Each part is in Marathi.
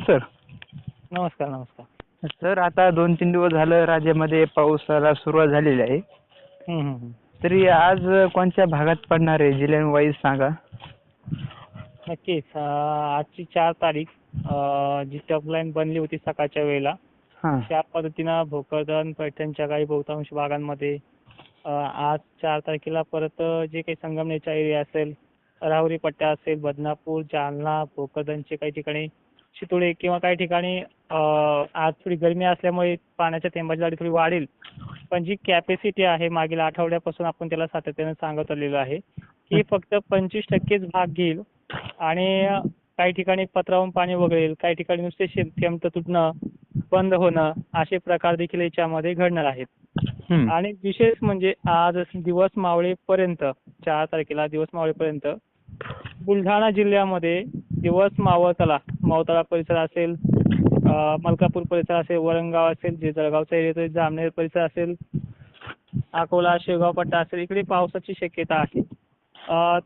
सर. नमस्कार नमस्कार. सर आता दोन तीन दिवस झालं राज्यामध्ये पावसाला सुरुवात झालेली आहे. हम्म, हम्म, हम्म. तरी आज कोणत्या भागात पडणार आहे? जिल्ह्यां वाईज सांगा. नक्कीच अं, आजची चार तारीख अं, जी टॉपलाईन बनली होती सकाळच्या वेळेला हां. त्या पद्धतीनं भोकरदन पैठणच्या काही बहुतांश भागांमध्ये अं, आज चार तारखेला परत जे काही संगमनेरचा एरिया असेल राहुरी पट्टा असेल बदनापूर जालना भोकरदनचे काही ठिकाणी चितोडे किंवा काही ठिकाणी आज थोडी गरमी असल्यामुळे पाण्याच्या थेंबाची जाडी थोडी वाढेल. पण जी कॅपॅसिटी आहे मागील आठवड्यापासून आपण त्याला सातत्याने सांगत आलेलो आहे की फक्त पंचवीस टक्केच भाग घेईल आणि काही ठिकाणी पत्रावून पाणी वगळेल काही ठिकाणी नुसते थेंब तुटणं बंद होणं असे प्रकार देखील याच्यामध्ये घडणार आहेत. आणि विशेष म्हणजे आज दिवस मावळेपर्यंत चार तारखेला दिवस मावळेपर्यंत बुलढाणा जिल्ह्यामध्ये दिवस मावळताला मावताळा परिसर असेल मलकापूर परिसर असेल वरणगाव असेल जे जळगावचा एरिया जामनेर परिसर असेल अकोला शेगाव पट्टा असेल इकडे पावसाची शक्यता आहे.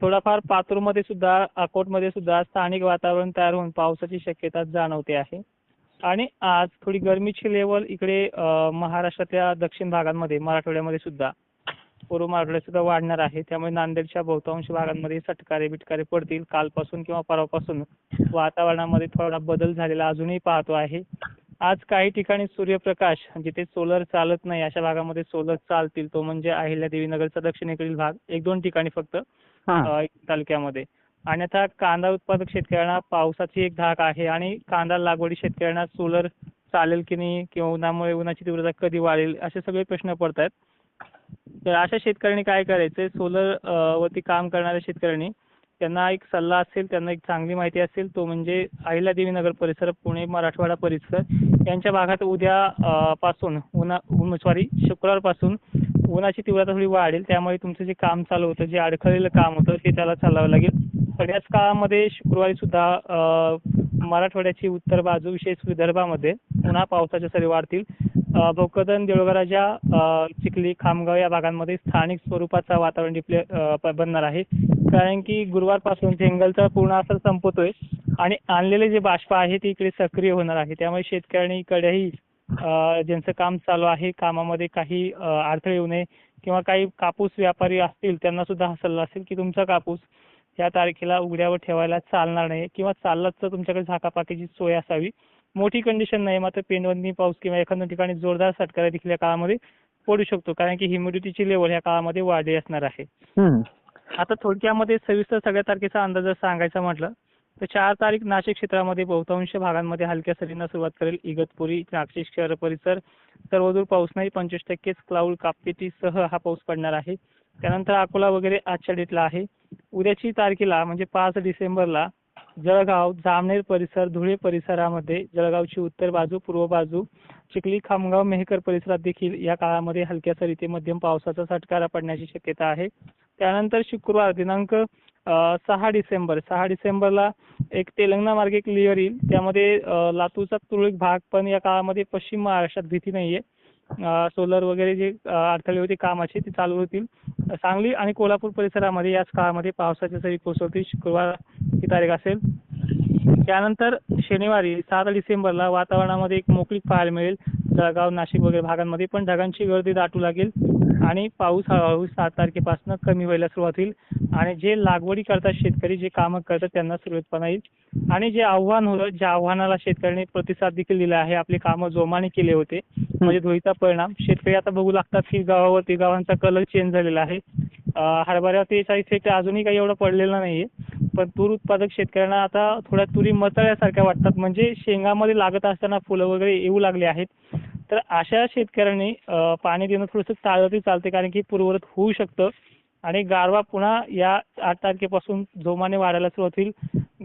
थोडाफार पातूरमध्ये सुद्धा अकोटमध्ये सुद्धा स्थानिक वातावरण तयार होऊन पावसाची शक्यता जाणवते आहे. आणि आज थोडी गरमीची लेवल इकडे महाराष्ट्रातल्या दक्षिण भागांमध्ये मराठवाड्यामध्ये सुद्धा. पूर्व मराठवाड्यात सुद्धा वाढणार आहे. त्यामुळे नांदेडच्या बहुतांश भागांमध्ये सटकारे बिटकारे पडतील. कालपासून किंवा परवापासून वातावरणामध्ये थोडा बदल झालेला अजूनही पाहतो आहे. आज काही ठिकाणी सूर्यप्रकाश जिथे सोलर चालत नाही अशा भागामध्ये सोलर चालतील. तो म्हणजे अहिल्यादेवी नगरचा दक्षिणेकडील भाग. एक दोन ठिकाणी फक्त तालुक्यामध्ये. आणि आता कांदा उत्पादक शेतकऱ्यांना पावसाची एक धाक आहे आणि कांदा लागवडी शेतकऱ्यांना सोलर चालेल की नाही किंवा उन्हामुळे उन्हाची तीव्रता कधी वाढेल असे सगळे प्रश्न पडत आहेत तर अशा शेतकऱ्यांनी काय करायचंय सोलर वरती काम करणाऱ्या शेतकऱ्यांनी त्यांना एक सल्ला असेल त्यांना एक चांगली माहिती असेल तो म्हणजे अहिल्यादेवी नगर परिसर पुणे मराठवाडा परिसर यांच्या भागात उद्या पासून उन्हा सॉरी शुक्रवारपासून उन्हाची तीव्रता थोडी वाढेल. त्यामुळे तुमचं जे काम चालू होतं जे अडखळलेलं काम होतं ते त्याला चालावं लागेल. पण याच काळामध्ये शुक्रवारी सुद्धा मराठवाड्याची उत्तर बाजू विशेष विदर्भामध्ये पुन्हा पावसाच्या सरी वाढतील. भोकदन भोकरदन चिखली खामगाव या भागांमध्ये स्थानिक स्वरूपाचा वातावरण डिप्ले बनणार आहे. कारण की गुरुवारपासून जंगलचा पूर्ण असर संपतोय आणि आणलेले जे बाष्प आहे ते इकडे सक्रिय होणार आहे. त्यामुळे शेतकऱ्यांनी कडेही ज्यांचं काम चालू आहे कामामध्ये काही अडथळे येऊ नये किंवा काही कापूस व्यापारी असतील त्यांना सुद्धा हा सल्ला असेल की तुमचा कापूस या तारखेला उघड्यावर ठेवायला चालणार नाही. किंवा चाललाच तर तुमच्याकडे झाकापाकीची सोय असावी. मोठी कंडिशन नाही मात्र पेंडवंदी पाऊस किंवा एखाद्या ठिकाणी जोरदार सटकारा देखील या काळामध्ये पडू शकतो. कारण की ह्युमिडिटीची लेवल या काळामध्ये वाढली असणार आहे. आता थोडक्यामध्ये सविस्तर सगळ्या तारखेचा अंदाज जर सांगायचा म्हटलं तर चार तारीख नाशिक क्षेत्रामध्ये बहुतांश भागांमध्ये हलक्या सरींना सुरुवात करेल. इगतपुरी नाशिक शहर परिसर सर्वदूर पाऊस नाही पंचवीस टक्केच क्लाउड कापटीसह हा पाऊस पडणार आहे. त्यानंतर अकोला वगैरे आजच्या डेटला आहे. उद्याची तारखेला म्हणजे पाच डिसेंबरला जळगाव जामनेर परिसर धुळे परिसरामध्ये जळगावची उत्तर बाजू पूर्व बाजू चिखली खामगाव मेहकर परिसरात देखील या काळामध्ये हलक्या सरीते मध्यम पावसाचा सटकारा पडण्याची शक्यता आहे. त्यानंतर शुक्रवार दिनांक सहा डिसेंबर सहा डिसेंबरला एक तेलंगणा मार्गे क्लिअर येईल. त्यामध्ये लातूरचा तुरळक भाग पण या काळामध्ये पश्चिम महाराष्ट्रात भीती नाहीये. सोलर वगैरे जे अडथळे होते कामाचे ते चालू होतील. सांगली आणि कोल्हापूर परिसरामध्ये याच काळामध्ये पावसाच्या सरी कोसळतील शुक्रवार ही तारीख असेल. त्यानंतर शनिवारी सात डिसेंबरला वातावरणामध्ये एक मोकळीक पाहायला मिळेल. जळगाव नाशिक वगैरे भागांमध्ये पण ढगांची गर्दी दाटू लागेल. आणि पाऊस हळूहळू सात तारखेपासून कमी व्हायला सुरुवात होईल. आणि जे लागवडी करतात शेतकरी जे कामं करतात त्यांना सुरुवातपणा येईल. आणि जे आव्हान होतं ज्या आव्हानाला शेतकऱ्यांनी प्रतिसाद देखील दिला आहे आपले कामं जोमाने केले होते म्हणजे धुळीचा परिणाम. शेतकरी आता बघू लागतात की गावावरती गावांचा कलर चेंज झालेला आहे. अं, हरभऱ्यावरती याचा इफेक्ट अजूनही काही एवढा पडलेला नाहीये. पण तूर उत्पादक शेतकऱ्यांना आता थोड्या तुरी मचळल्यासारख्या वाटतात. म्हणजे शेंगामध्ये लागत असताना फुलं वगैरे येऊ लागली आहेत. तर अशा शेतकऱ्यांनी पाणी देणं थोडंसं टाळलं तरी चालते कारण की पूर्ववत होऊ शकतं. आणि गारवा पुन्हा या आठ तारखेपासून जोमाने वाढायला सुरुवात होईल.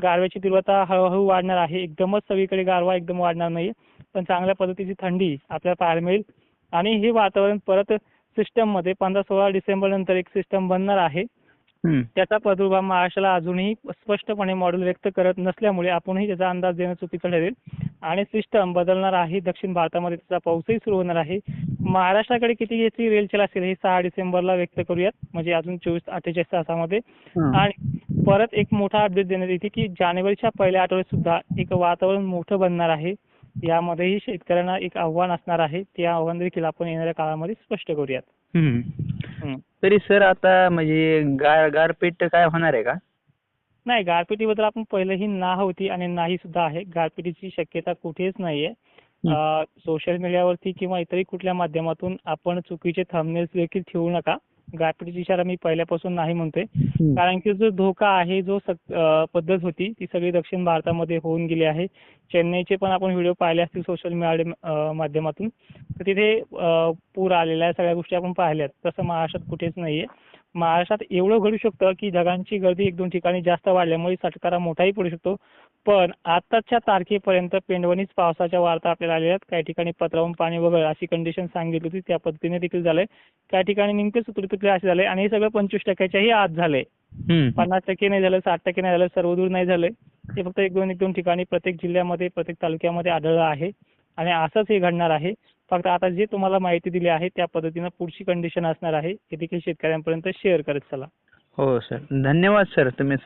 गारव्याची तीव्रता हळूहळू वाढणार आहे. एकदमच सगळीकडे गारवा एकदम वाढणार नाही पण चांगल्या पद्धतीची थंडी आपल्याला पाहायला मिळेल. आणि हे वातावरण परत सिस्टममध्ये पंधरा सोळा डिसेंबर नंतर एक सिस्टम बनणार आहे. त्याचा प्रादुर्भाव महाराष्ट्राला अजूनही स्पष्टपणे मॉडेल व्यक्त करत नसल्यामुळे आपणही त्याचा अंदाज देणं चुकीचं ठरेल. आणि सिस्टम बदलणार आहे. दक्षिण भारतामध्ये त्याचा पाऊसही सुरू होणार आहे. महाराष्ट्राकडे किती याची रेलचेल असेल हे सहा डिसेंबरला व्यक्त करूयात. म्हणजे अजून चोवीस अठ्ठेचाळीस तासामध्ये. आणि परत एक मोठा अपडेट देण्यात येते की जानेवारीच्या पहिल्या आठवड्यात सुद्धा एक वातावरण मोठं बनणार आहे. यामध्येही शेतकऱ्यांना एक आव्हान असणार आहे. ते आव्हान देखील आपण येणाऱ्या काळामध्ये स्पष्ट करूयात. तरी सर आता म्हणजे गार गारपीट काय होणार आहे का? नाही गारपिटीबद्दल आपण पहिलेही ना होती आणि नाही सुद्धा आहे. गारपिटीची शक्यता कुठेच नाहीये. सोशल मीडियावरती किंवा इतरही कुठल्या माध्यमातून आपण चुकीचे थंबनेल्स देखील ठेवू नका. गारपिटीची इशारा मी पहिल्यापासून नाही म्हणतोय. कारण की जो धोका आहे जो पद्धत होती ती सगळी दक्षिण भारतामध्ये होऊन गेली आहे. चेन्नईचे पण आपण व्हिडिओ पाहिले असतील सोशल मीडिया माध्यमातून. तर तिथे पूर आलेला आहे सगळ्या गोष्टी आपण पाहिल्यात. तसं महाराष्ट्रात कुठेच नाहीये. महाराष्ट्रात एवढं घडू शकतं की ढगांची गर्दी एक दोन ठिकाणी जास्त वाढल्यामुळे सटकारा मोठाही पडू शकतो. पण आताच्या तारखेपर्यंत पेंडवणीच पावसाच्या वार्ता आपल्याला आलेल्या आहेत. काही ठिकाणी पत्रावून पाणी वगळ अशी कंडिशन सांगितली होती. त्या पद्धतीने देखील झालंय. काही ठिकाणी निमते सुतळे तुटले असे झाले आणि हे सगळं पंचवीस टक्क्याच्याही आत झालंय. हम्म. पन्नास टक्के नाही झालं साठ टक्के नाही झालं सर्वदूर नाही झालंय. ते फक्त एक दोन एक दोन ठिकाणी प्रत्येक जिल्ह्यामध्ये प्रत्येक तालुक्यामध्ये आढळलं आहे. आणि असंच हे घडणार आहे. फक्त आता जे तुम्हाला माहिती दिली आहे त्या पद्धतीनं पुढची कंडिशन असणार आहे. हे देखील शेतकऱ्यांपर्यंत शेअर करत चला. हो सर धन्यवाद सर तुम्ही